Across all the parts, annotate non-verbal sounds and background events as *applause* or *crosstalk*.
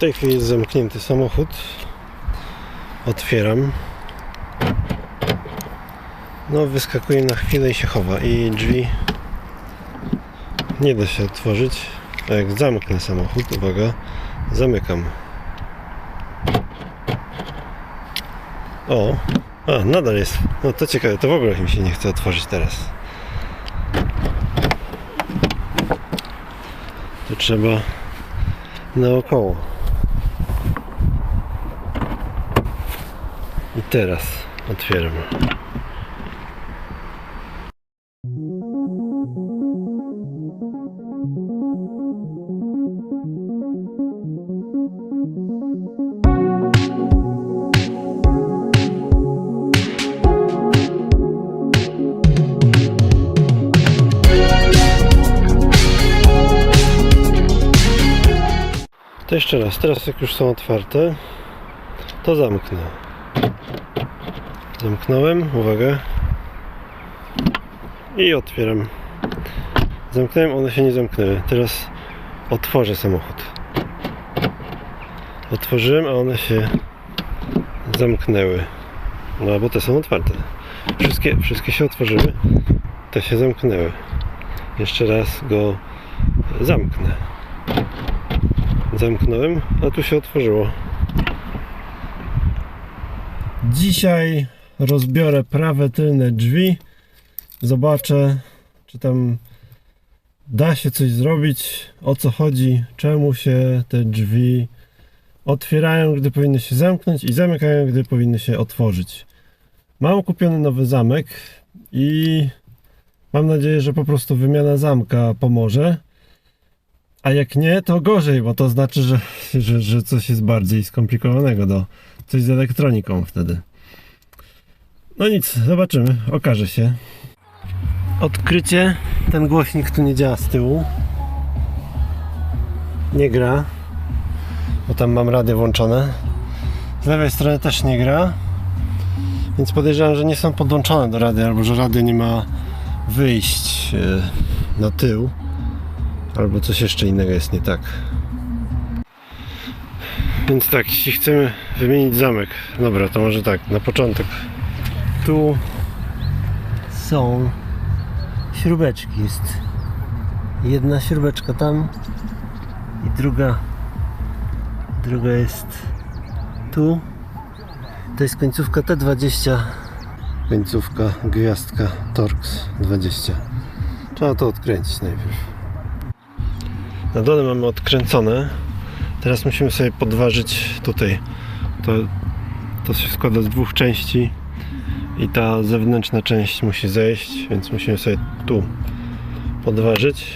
tej chwili jest zamknięty samochód. Otwieram. No, wyskakuje na chwilę i się chowa. I drzwi nie da się otworzyć. A jak zamknę samochód, uwaga, zamykam. O, a nadal jest. No to ciekawe, to w ogóle mi się nie chce otworzyć teraz. To trzeba naokoło. Teraz otwieram. To jeszcze raz, teraz jak już są otwarte, to zamknę. Zamknąłem, uwaga. I otwieram. Zamknąłem, one się nie zamknęły. Teraz otworzę samochód. Otworzyłem, a one się zamknęły. No bo te są otwarte. Wszystkie, wszystkie się otworzyły. Te się zamknęły. Jeszcze raz go zamknę. Zamknąłem, a tu się otworzyło. Dzisiaj rozbiorę prawe tylne drzwi. Zobaczę, czy tam da się coś zrobić, o co chodzi, czemu się te drzwi otwierają, gdy powinny się zamknąć i zamykają, gdy powinny się otworzyć. Mam kupiony nowy zamek i mam nadzieję, że po prostu wymiana zamka pomoże. A jak nie, to gorzej, bo to znaczy, że, że, że coś jest bardziej skomplikowanego, do, coś z elektroniką wtedy. No nic, zobaczymy, okaże się. Odkrycie, ten głośnik tu nie działa z tyłu. Nie gra, bo tam mam radio włączone. Z lewej strony też nie gra, więc podejrzewam, że nie są podłączone do radia, albo że radio nie ma wyjść e, na tył. Albo coś jeszcze innego jest nie tak. Więc tak, jeśli chcemy wymienić zamek, dobra, to może tak, na początek. Tu są śrubeczki. Jest jedna śrubeczka tam i druga druga jest tu. To jest końcówka T20. Końcówka gwiazdka Torx 20. Trzeba to odkręcić najpierw. Na dole mamy odkręcone. Teraz musimy sobie podważyć tutaj. To, to się składa z dwóch części i ta zewnętrzna część musi zejść, więc musimy sobie tu podważyć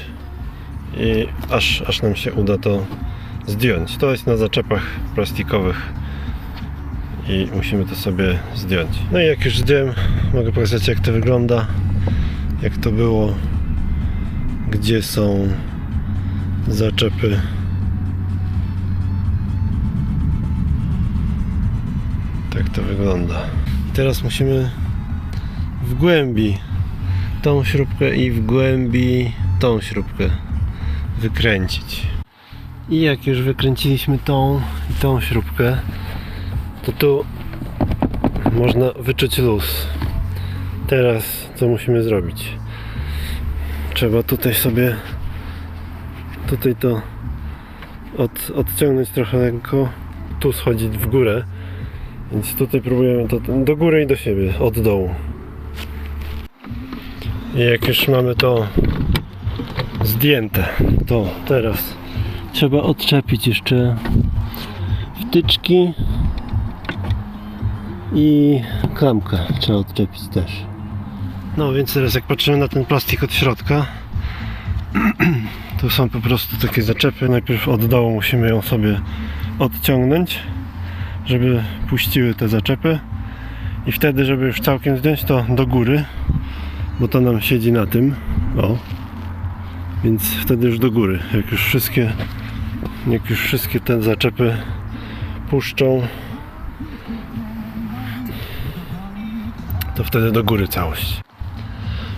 i aż, aż nam się uda to zdjąć. To jest na zaczepach plastikowych i musimy to sobie zdjąć. No i jak już zdjąłem, mogę pokazać jak to wygląda, jak to było, gdzie są zaczepy. Tak to wygląda. Teraz musimy w głębi tą śrubkę i w głębi tą śrubkę wykręcić. I jak już wykręciliśmy tą i tą śrubkę, to tu można wyczuć luz. Teraz co musimy zrobić? Trzeba tutaj sobie tutaj to od, odciągnąć trochę lekko, tu schodzić w górę. Więc tutaj próbujemy to do góry i do siebie, od dołu. I jak już mamy to zdjęte, to teraz trzeba odczepić jeszcze wtyczki i klamkę trzeba odczepić też. No więc teraz jak patrzymy na ten plastik od środka, *clears throat* tu są po prostu takie zaczepy. Najpierw od dołu musimy ją sobie odciągnąć, żeby puściły te zaczepy. I wtedy, żeby już całkiem zdjąć to do góry, bo to nam siedzi na tym. O. Więc wtedy już do góry. Jak już wszystkie, jak już wszystkie te zaczepy puszczą, to wtedy do góry całość.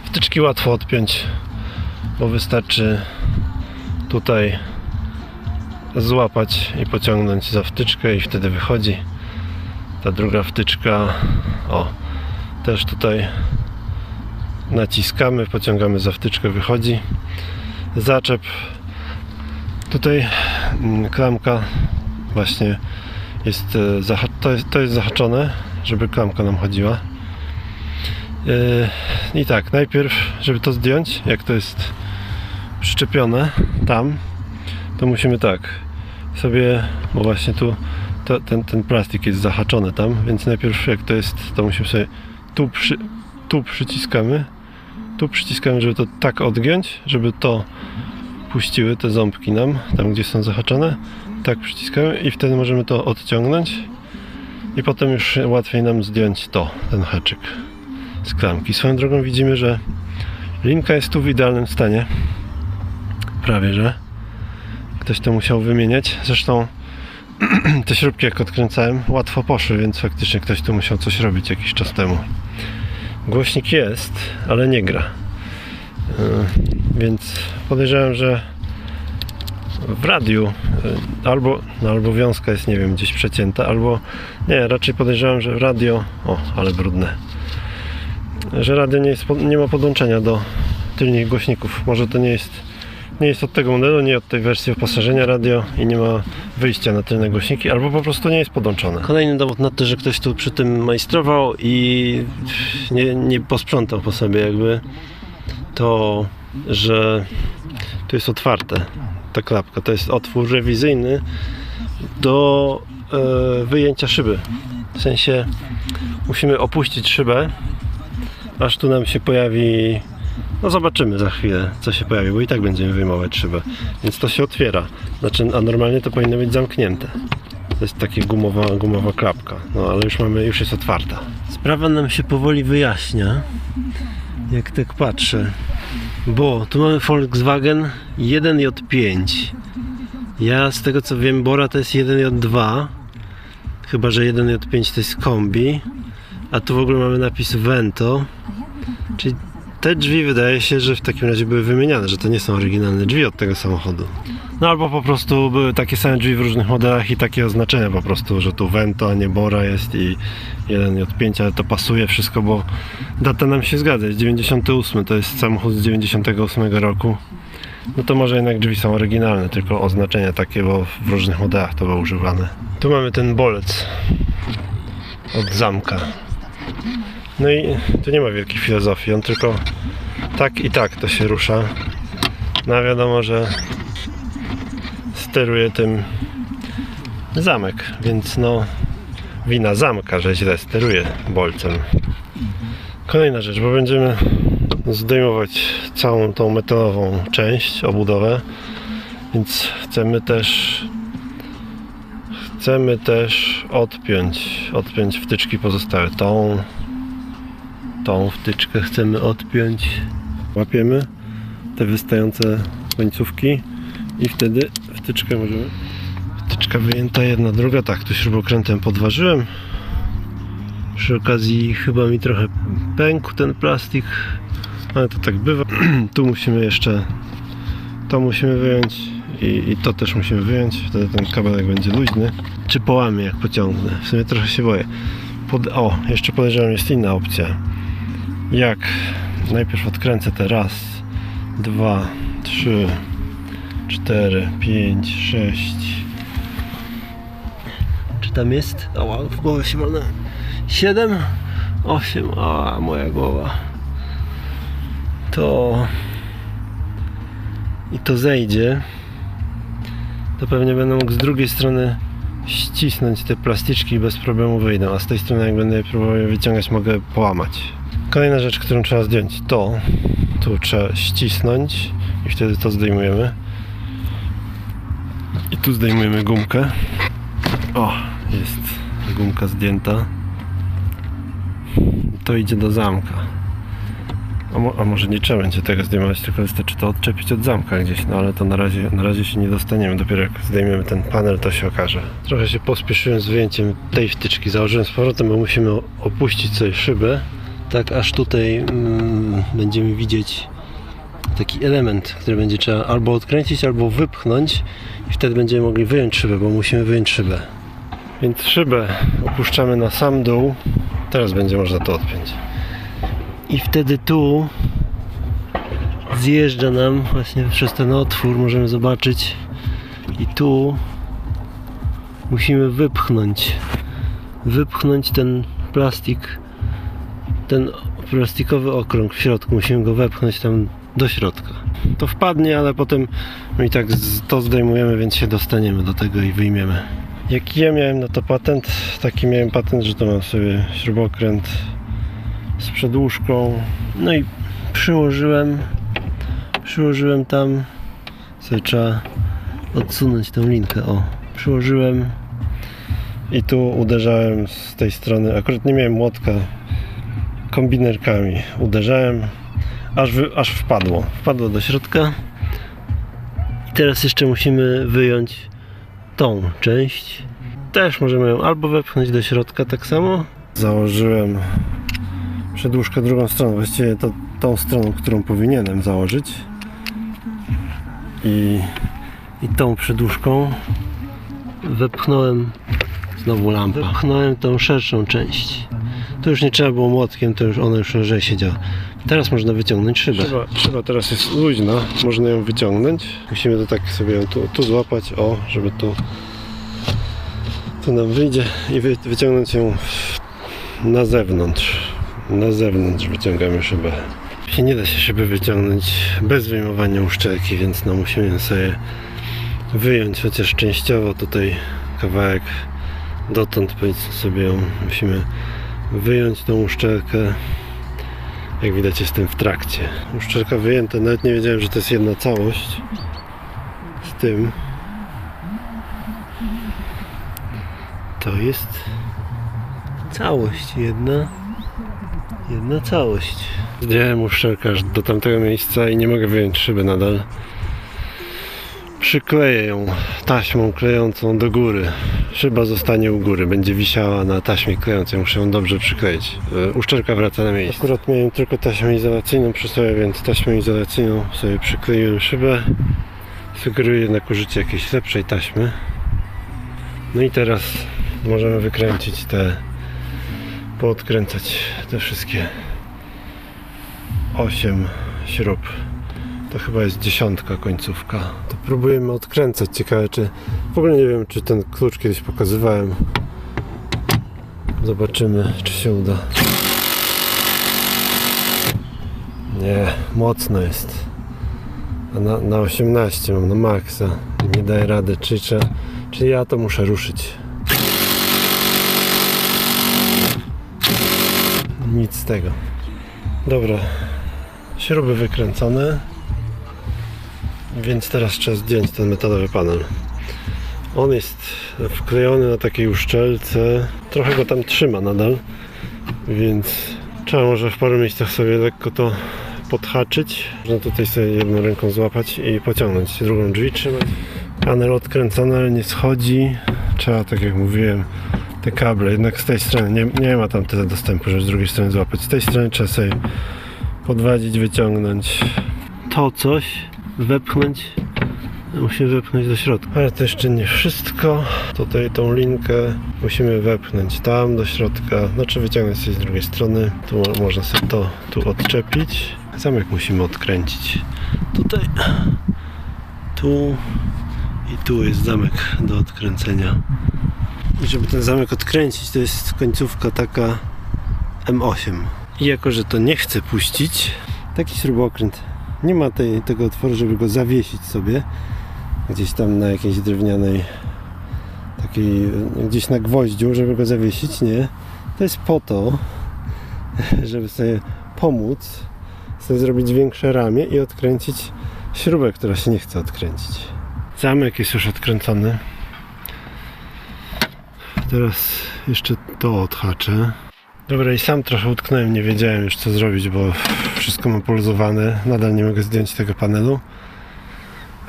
Wtyczki łatwo odpiąć, bo wystarczy tutaj złapać i pociągnąć za wtyczkę i wtedy wychodzi. Ta druga wtyczka, o, też tutaj naciskamy, pociągamy za wtyczkę, wychodzi. Zaczep, tutaj mm, klamka właśnie jest, e, jest, to jest zahaczone, żeby klamka nam chodziła. Yy, I tak, najpierw, żeby to zdjąć, jak to jest przyczepione tam, to musimy tak sobie, bo właśnie tu to, ten, ten plastik jest zahaczony tam, więc najpierw jak to jest, to musimy sobie tu, przy, tu przyciskamy, tu przyciskamy, żeby to tak odgiąć, żeby to puściły te ząbki nam, tam gdzie są zahaczone, tak przyciskamy i wtedy możemy to odciągnąć i potem już łatwiej nam zdjąć to, ten haczyk z klamki. Swoją drogą widzimy, że linka jest tu w idealnym stanie. Prawie, że. Ktoś to musiał wymieniać. Zresztą *clears throat* te śrubki jak odkręcałem łatwo poszły, więc faktycznie ktoś tu musiał coś robić jakiś czas temu. Głośnik jest, ale nie gra. Yy, Więc podejrzewam, że w radiu yy, albo, no albo wiązka jest, nie wiem, gdzieś przecięta, albo nie, raczej podejrzewam, że radio, o, ale brudne, że radio nie, jest, nie ma podłączenia do tylnych głośników. Może to nie jest, nie jest od tego modelu, nie od tej wersji wyposażenia radio i nie ma wyjścia na tylne głośniki, albo po prostu nie jest podłączone. Kolejny dowód na to, że ktoś tu przy tym majstrował i nie, nie posprzątał po sobie jakby to, że tu jest otwarte ta klapka. To jest otwór rewizyjny do e, wyjęcia szyby. W sensie musimy opuścić szybę, aż tu nam się pojawi. No zobaczymy za chwilę, co się pojawi, bo i tak będziemy wyjmować szybę. Więc to się otwiera. Znaczy, a normalnie to powinno być zamknięte. To jest taka gumowa, gumowa klapka. No ale już mamy, już jest otwarta. Sprawa nam się powoli wyjaśnia. Jak tak patrzę. Bo tu mamy Volkswagen 1J5. Ja z tego co wiem, Bora to jest 1J2. Chyba, że 1J5 to jest kombi. A tu w ogóle mamy napis Vento. Czyli te drzwi wydaje się, że w takim razie były wymieniane, że to nie są oryginalne drzwi od tego samochodu. No albo po prostu były takie same drzwi w różnych modelach i takie oznaczenia po prostu, że tu Vento, a nie Bora jest i 1J5, ale to pasuje wszystko, bo data nam się zgadza, jest 98, to jest samochód z 98 roku. No to może jednak drzwi są oryginalne, tylko oznaczenia takie, bo w różnych modelach to było używane. Tu mamy ten bolec od zamka. No i tu nie ma wielkiej filozofii, on tylko tak i tak to się rusza. No a wiadomo, że steruje tym zamek, więc no wina zamka, że źle steruje bolcem. Kolejna rzecz, bo będziemy zdejmować całą tą metalową część, obudowę, więc chcemy też chcemy też odpiąć, odpiąć wtyczki pozostałe. Tą, tą wtyczkę chcemy odpiąć. Łapiemy te wystające końcówki i wtedy wtyczkę możemy. Wtyczka wyjęta jedna, druga. Tak, tu śrubokrętem podważyłem. Przy okazji chyba mi trochę pękł ten plastik, ale to tak bywa. *clears throat* tu musimy jeszcze to musimy wyjąć i, i to też musimy wyjąć. Wtedy ten kabelek będzie luźny. Czy połamie jak pociągnę? W sumie trochę się boję. Pod, o, jeszcze podejrzewam jest inna opcja. Jak najpierw odkręcę te raz, dwa, trzy, cztery, pięć, sześć. Czy tam jest? O, w głowę się wolno. Siedem, osiem. A moja głowa. To i to zejdzie, to pewnie będę mógł z drugiej strony ścisnąć te plastyczki i bez problemu wyjdą, a z tej strony jak będę próbował je wyciągać mogę połamać. Kolejna rzecz, którą trzeba zdjąć to, tu trzeba ścisnąć i wtedy to zdejmujemy. I tu zdejmujemy gumkę. O, jest gumka zdjęta. To idzie do zamka. A, mo- a może nie trzeba będzie tego zdejmować, tylko wystarczy to odczepić od zamka gdzieś, no ale to na razie, na razie się nie dostaniemy, dopiero jak zdejmiemy ten panel to się okaże. Trochę się pospieszyłem z wyjęciem tej wtyczki, założyłem z powrotem, bo musimy opuścić sobie szybę, tak aż tutaj mm, będziemy widzieć taki element, który będzie trzeba albo odkręcić, albo wypchnąć i wtedy będziemy mogli wyjąć szybę, bo musimy wyjąć szybę. Więc szybę opuszczamy na sam dół. Teraz będzie można to odpiąć. I wtedy tu zjeżdża nam właśnie przez ten otwór, możemy zobaczyć. I tu musimy wypchnąć. Wypchnąć ten plastik, ten plastikowy okrąg w środku. Musimy go wepchnąć tam do środka. To wpadnie, ale potem i tak to zdejmujemy, więc się dostaniemy do tego i wyjmiemy. Jaki ja miałem na to patent? Taki miałem patent, że to mam sobie śrubokręt z przedłużką. No i przyłożyłem, przyłożyłem tam, sobie trzeba odsunąć tą linkę, o. Przyłożyłem i tu uderzałem z tej strony, akurat nie miałem młotka, kombinerkami uderzałem, aż, wy, aż wpadło, wpadło do środka. I teraz jeszcze musimy wyjąć tą część. Też możemy ją albo wepchnąć do środka tak samo. Założyłem przedłużkę drugą stroną, właściwie to tą stroną, którą powinienem założyć. I, i tą przedłużką wepchnąłem znowu lampę. Wepchnąłem tą szerszą część. To już nie trzeba było młotkiem, to już ona już lżej siedziała. Teraz można wyciągnąć szybę. Szyba, szyba teraz jest luźna, można ją wyciągnąć. Musimy to tak sobie ją tu, tu złapać, o, żeby tu, tu nam wyjdzie i wy, wyciągnąć ją na zewnątrz. Na zewnątrz wyciągamy szybę. Się nie da się szyby wyciągnąć bez wyjmowania uszczelki, więc no musimy ją sobie wyjąć, chociaż częściowo tutaj kawałek dotąd powiedzmy sobie ją musimy wyjąć tą uszczelkę. Jak widać jestem w trakcie. Uszczelka wyjęta, nawet nie wiedziałem, że to jest jedna całość z tym. To jest całość jedna. Jedna całość. Zdjąłem uszczelkę aż do tamtego miejsca i nie mogę wyjąć szyby nadal. Przykleję ją taśmą klejącą do góry. Szyba zostanie u góry, będzie wisiała na taśmie klejącej. Muszę ją dobrze przykleić. E, Uszczelka wraca na miejsce. Akurat miałem tylko taśmę izolacyjną przy sobie, więc taśmą izolacyjną sobie przykleiłem szybę. Sugeruję jednak użycie jakiejś lepszej taśmy. No i teraz możemy wykręcić te, poodkręcać te wszystkie 8 śrub. To chyba jest dziesiątka końcówka. To próbujemy odkręcać. Ciekawe, czy w ogóle nie wiem, czy ten klucz kiedyś pokazywałem. Zobaczymy, czy się uda. Nie, mocno jest. A na, na 18 mam na maksa. Nie daję rady. Czy, czy, czy ja to muszę ruszyć? Nic z tego. Dobra. Śruby wykręcone. Więc teraz trzeba zdjąć ten metalowy panel. On jest wklejony na takiej uszczelce. Trochę go tam trzyma nadal. Więc trzeba może w paru miejscach sobie lekko to podhaczyć. Można tutaj sobie jedną ręką złapać i pociągnąć. Drugą drzwi trzymać. Panel odkręcony, ale nie schodzi. Trzeba, tak jak mówiłem, te kable. Jednak z tej strony nie, nie ma tam tyle dostępu, żeby z drugiej strony złapać. Z tej strony trzeba sobie podwadzić, wyciągnąć. To coś wepchnąć. Musimy wepchnąć do środka. Ale to jeszcze nie wszystko. Tutaj tą linkę musimy wepchnąć tam do środka. Znaczy wyciągnąć sobie z drugiej strony. Tu mo- można sobie to tu odczepić. Zamek musimy odkręcić. Tutaj, tu i tu jest zamek do odkręcenia. I żeby ten zamek odkręcić, to jest końcówka taka M8. I jako, że to nie chcę puścić, taki śrubokręt nie ma tej, tego otworu, żeby go zawiesić sobie gdzieś tam na jakiejś drewnianej takiej, e, gdzieś na gwoździu, żeby go zawiesić, nie. To jest po to, *laughs* żeby sobie pomóc sobie zrobić większe ramię i odkręcić śrubę, która się nie chce odkręcić. Zamek jest już odkręcony. Teraz jeszcze to odhaczę. Dobra, i sam trochę utknąłem, nie wiedziałem już co zrobić, bo wszystko mam poluzowane. Nadal nie mogę zdjąć tego panelu.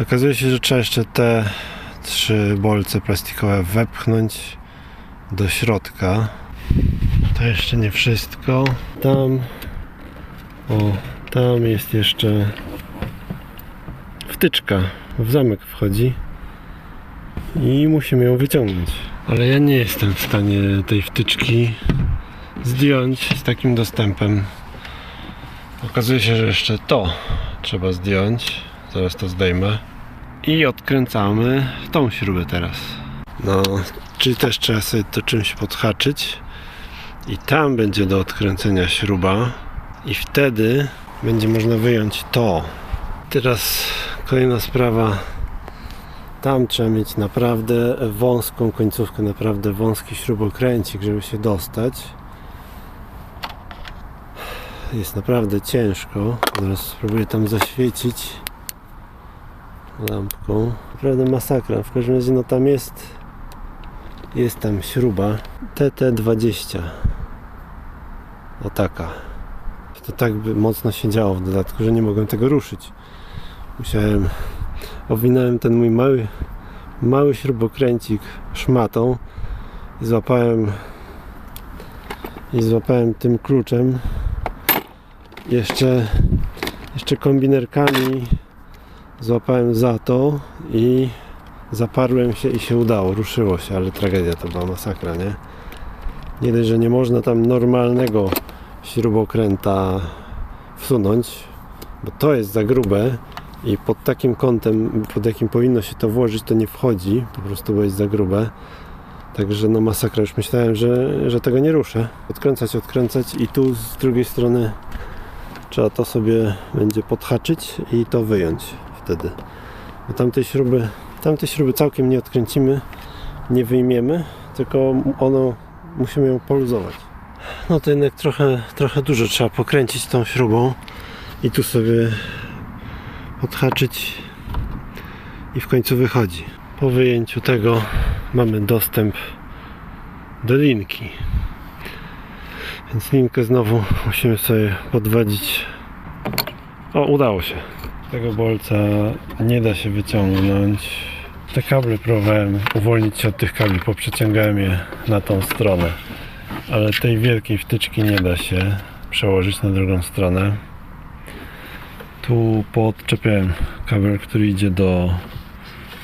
Okazuje się, że trzeba jeszcze te trzy bolce plastikowe wepchnąć do środka. To jeszcze nie wszystko. Tam, o, tam jest jeszcze wtyczka w zamek wchodzi i musimy ją wyciągnąć. Ale ja nie jestem w stanie tej wtyczki zdjąć z takim dostępem. Okazuje się, że jeszcze to trzeba zdjąć. Zaraz to zdejmę. I odkręcamy tą śrubę teraz. No, czyli też trzeba sobie to czymś podhaczyć. I tam będzie do odkręcenia śruba. I wtedy będzie można wyjąć to. Teraz kolejna sprawa. Tam trzeba mieć naprawdę wąską końcówkę, naprawdę wąski śrubokręcik, żeby się dostać. Jest naprawdę ciężko. Zaraz spróbuję tam zaświecić lampką. Naprawdę masakra. W każdym razie no tam jest jest tam śruba TT20 o taka to tak by mocno się działo w dodatku, że nie mogłem tego ruszyć musiałem owinąłem ten mój mały mały śrubokręcik szmatą i złapałem i złapałem tym kluczem jeszcze jeszcze kombinerkami złapałem za to i zaparłem się i się udało, ruszyło się, ale tragedia to była masakra, nie? Nie dość, że nie można tam normalnego śrubokręta wsunąć, bo to jest za grube i pod takim kątem, pod jakim powinno się to włożyć, to nie wchodzi, po prostu bo jest za grube. Także no masakra, już myślałem, że, że tego nie ruszę. Odkręcać, odkręcać i tu z drugiej strony trzeba to sobie będzie podhaczyć i to wyjąć wtedy. Bo tamtej śruby, tamtej śruby całkiem nie odkręcimy, nie wyjmiemy, tylko ono musimy ją poluzować. No to jednak trochę, trochę dużo trzeba pokręcić tą śrubą i tu sobie odhaczyć i w końcu wychodzi. Po wyjęciu tego mamy dostęp do linki. Więc linkę znowu musimy sobie podwadzić. O, udało się. Tego bolca nie da się wyciągnąć. Te kable próbowałem uwolnić się od tych kabli, poprzeciągałem je na tą stronę. Ale tej wielkiej wtyczki nie da się przełożyć na drugą stronę. Tu podczepiałem kabel, który idzie do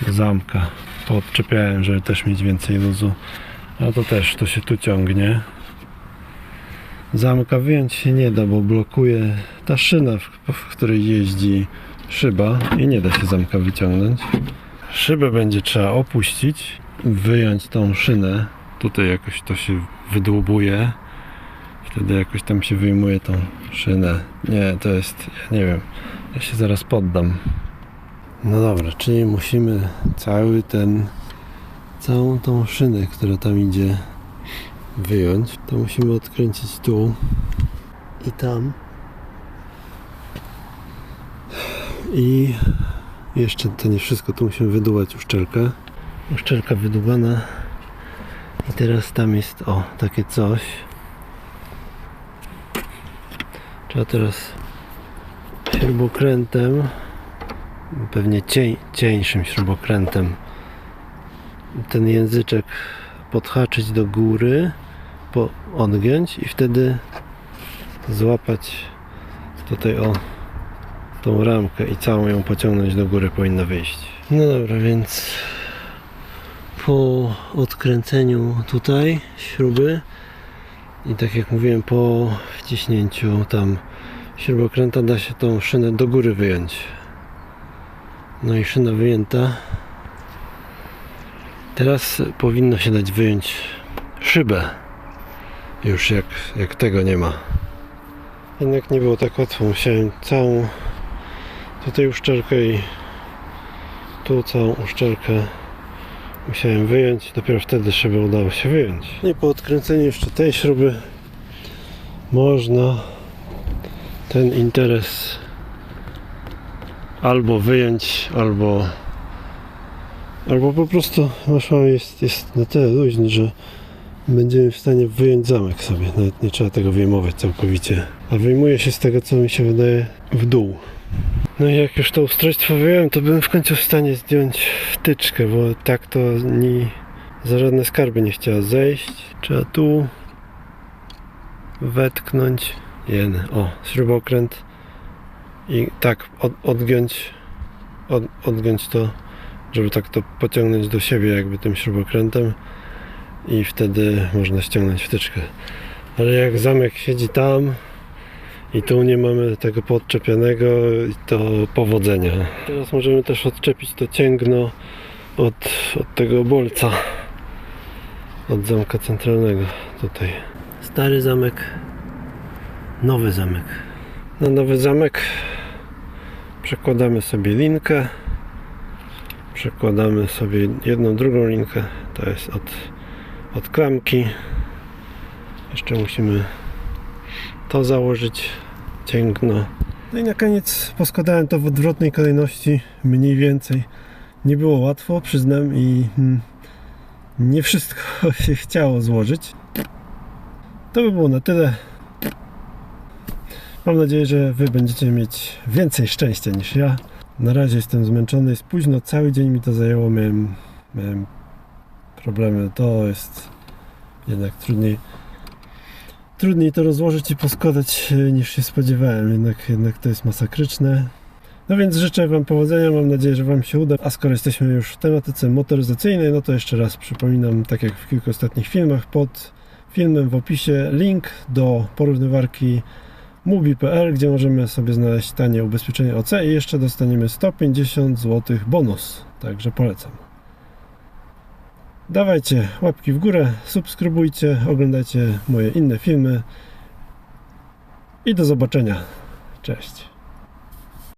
zamka. Podczepiałem, żeby też mieć więcej luzu. A to też, to się tu ciągnie. Zamka wyjąć się nie da, bo blokuje ta szyna, w, w której jeździ szyba i nie da się zamka wyciągnąć. Szybę będzie trzeba opuścić, wyjąć tą szynę. Tutaj jakoś to się wydłubuje. Wtedy jakoś tam się wyjmuje tą szynę. Nie, to jest, ja nie wiem. Ja się zaraz poddam. No dobra, czyli musimy cały ten, całą tą szynę, która tam idzie wyjąć, to musimy odkręcić tu i tam. I jeszcze to nie wszystko, tu musimy wydubać uszczelkę. Uszczelka wydubana. I teraz tam jest o takie coś. Trzeba teraz śrubokrętem, pewnie cień, cieńszym śrubokrętem, ten języczek podhaczyć do góry, po, odgiąć i wtedy złapać tutaj o tą ramkę i całą ją pociągnąć do góry powinna wyjść. No dobra, więc po odkręceniu tutaj śruby i tak jak mówiłem po wciśnięciu tam śrubokręta da się tą szynę do góry wyjąć. No i szyna wyjęta. Teraz powinno się dać wyjąć szybę. Już jak, jak tego nie ma. Jednak nie było tak łatwo. Musiałem całą tutaj uszczelkę i tu całą uszczelkę musiałem wyjąć. Dopiero wtedy szybę udało się wyjąć. I po odkręceniu jeszcze tej śruby można ten interes albo wyjąć, albo albo po prostu maszał jest, jest na tyle luźny, że będziemy w stanie wyjąć zamek sobie. Nawet nie trzeba tego wyjmować całkowicie. A wyjmuje się z tego, co mi się wydaje, w dół. No i jak już to ustrojstwo wyjąłem, to byłem w końcu w stanie zdjąć wtyczkę, bo tak to ni za żadne skarby nie chciała zejść. Trzeba tu wetknąć jeden, o, śrubokręt i tak od, odgiąć od, odgiąć to, żeby tak to pociągnąć do siebie jakby tym śrubokrętem i wtedy można ściągnąć wtyczkę. Ale jak zamek siedzi tam i tu nie mamy tego podczepianego, to powodzenia. Teraz możemy też odczepić to cięgno od, od tego bolca, od zamka centralnego tutaj. Stary zamek, nowy zamek. Na nowy zamek przekładamy sobie linkę, przekładamy sobie jedną, drugą linkę, to jest od, od klamki. Jeszcze musimy to założyć, cięgno. No i na koniec poskładałem to w odwrotnej kolejności, mniej więcej. Nie było łatwo, przyznam, i mm, nie wszystko *laughs* się chciało złożyć. To by było na tyle. Mam nadzieję, że Wy będziecie mieć więcej szczęścia niż ja. Na razie jestem zmęczony, jest późno, cały dzień mi to zajęło, miałem, miałem problemy. To jest jednak trudniej trudniej to rozłożyć i poskładać e, niż się spodziewałem, jednak, jednak to jest masakryczne. No więc życzę Wam powodzenia, mam nadzieję, że Wam się uda. A skoro jesteśmy już w tematyce motoryzacyjnej, no to jeszcze raz przypominam, tak jak w kilku ostatnich filmach, pod filmem w opisie link do porównywarki Mubi.pl, gdzie możemy sobie znaleźć tanie ubezpieczenie OC i jeszcze dostaniemy 150 zł bonus, także polecam. Dawajcie łapki w górę, subskrybujcie, oglądajcie moje inne filmy i do zobaczenia. Cześć.